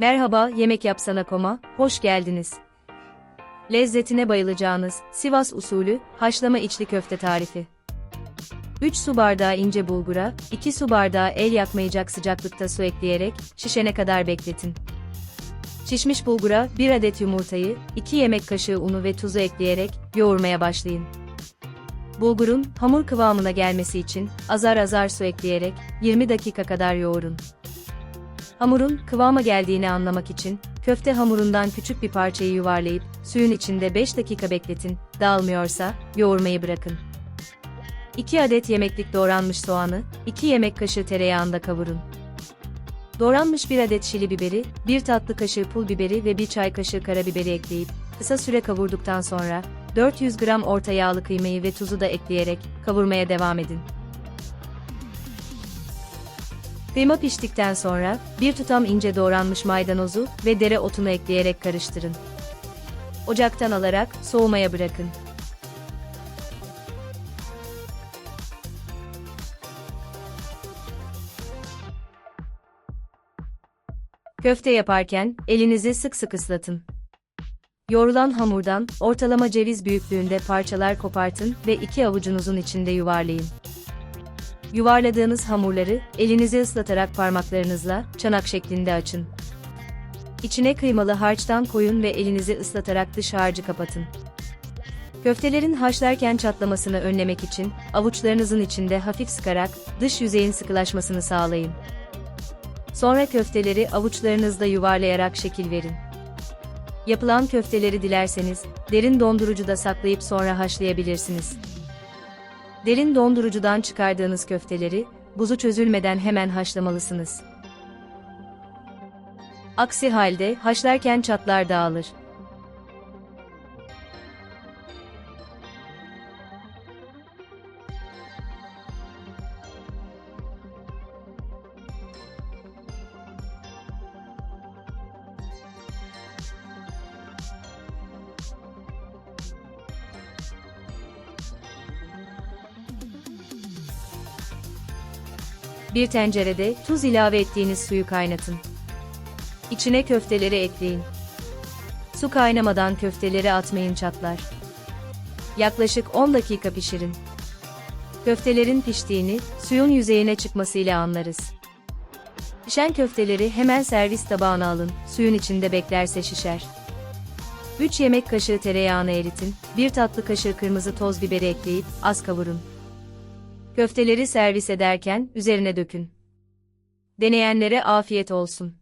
Merhaba, Yemek Yapsana Koma, hoş geldiniz. Lezzetine bayılacağınız, Sivas usulü, haşlama içli köfte tarifi. 3 su bardağı ince bulgura, 2 su bardağı el yakmayacak sıcaklıkta su ekleyerek, şişene kadar bekletin. Şişmiş bulgura, 1 adet yumurtayı, 2 yemek kaşığı unu ve tuzu ekleyerek, yoğurmaya başlayın. Bulgurun, hamur kıvamına gelmesi için, azar azar su ekleyerek, 20 dakika kadar yoğurun. Hamurun kıvama geldiğini anlamak için köfte hamurundan küçük bir parçayı yuvarlayıp suyun içinde 5 dakika bekletin. Dağılmıyorsa yoğurmayı bırakın. 2 adet yemeklik doğranmış soğanı 2 yemek kaşığı tereyağında kavurun. Doğranmış 1 adet şili biberi, 1 tatlı kaşığı pul biberi ve 1 çay kaşığı karabiberi ekleyip kısa süre kavurduktan sonra 400 gram orta yağlı kıymayı ve tuzu da ekleyerek kavurmaya devam edin. Kıyma piştikten sonra, bir tutam ince doğranmış maydanozu ve dereotunu ekleyerek karıştırın. Ocaktan alarak soğumaya bırakın. Köfte yaparken elinizi sık sık ıslatın. Yoğrulan hamurdan ortalama ceviz büyüklüğünde parçalar kopartın ve iki avucunuzun içinde yuvarlayın. Yuvarladığınız hamurları elinizi ıslatarak parmaklarınızla çanak şeklinde açın. İçine kıymalı harçtan koyun ve elinizi ıslatarak dış harcı kapatın. Köftelerin haşlarken çatlamasını önlemek için avuçlarınızın içinde hafif sıkarak dış yüzeyin sıkılaşmasını sağlayın. Sonra köfteleri avuçlarınızda yuvarlayarak şekil verin. Yapılan köfteleri dilerseniz derin dondurucuda saklayıp sonra haşlayabilirsiniz. Derin dondurucudan çıkardığınız köfteleri, buzu çözülmeden hemen haşlamalısınız. Aksi halde haşlarken çatlar dağılır. Bir tencerede tuz ilave ettiğiniz suyu kaynatın. İçine köfteleri ekleyin. Su kaynamadan köfteleri atmayın çatlar. Yaklaşık 10 dakika pişirin. Köftelerin piştiğini suyun yüzeyine çıkmasıyla anlarız. Pişen köfteleri hemen servis tabağına alın, suyun içinde beklerse şişer. 3 yemek kaşığı tereyağını eritin, 1 tatlı kaşığı kırmızı toz biberi ekleyip az kavurun. Köfteleri servis ederken üzerine dökün. Deneyenlere afiyet olsun.